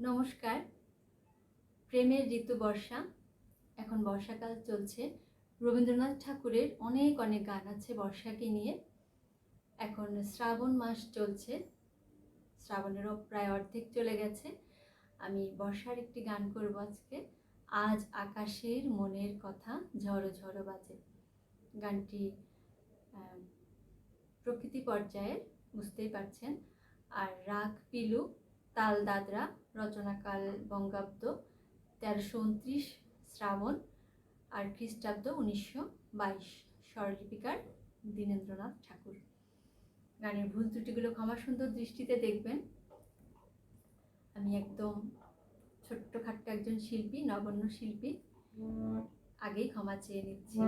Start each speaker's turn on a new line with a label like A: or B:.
A: নমস্কার। প্রেমের ঋতু বর্ষা। এখন বর্ষাকাল চলছে। রবীন্দ্রনাথ ঠাকুরের অনেক অনেক গান আছে বর্ষাকে নিয়ে। এখন শ্রাবণ মাস চলছে। শ্রাবণেরও প্রায় অর্ধেক চলে গেছে। আমি বর্ষার একটি গান করব আজকে। আজ আকাশের মনের কথা ঝড়ো ঝড়ো বাজে। গানটি প্রকৃতি পর্যায়ের, বুঝতেই পারছেন। আর রাগ, পিলু, তাল, দাদরা রচনাকাল বঙ্গাব্দ তেরোশো উনত্রিশ শ্রাবণ আর খ্রিস্টাব্দ উনিশশো বাইশ। স্বরলিপিকার দীনেন্দ্রনাথ ঠাকুর। গানের ভুল ত্রুটিগুলো ক্ষমা সুন্দর দৃষ্টিতে দেখবেন। আমি একদম ছোট্ট খাট্ট একজন শিল্পী, নগণ্য শিল্পী। আগেই ক্ষমা চেয়ে নিচ্ছি।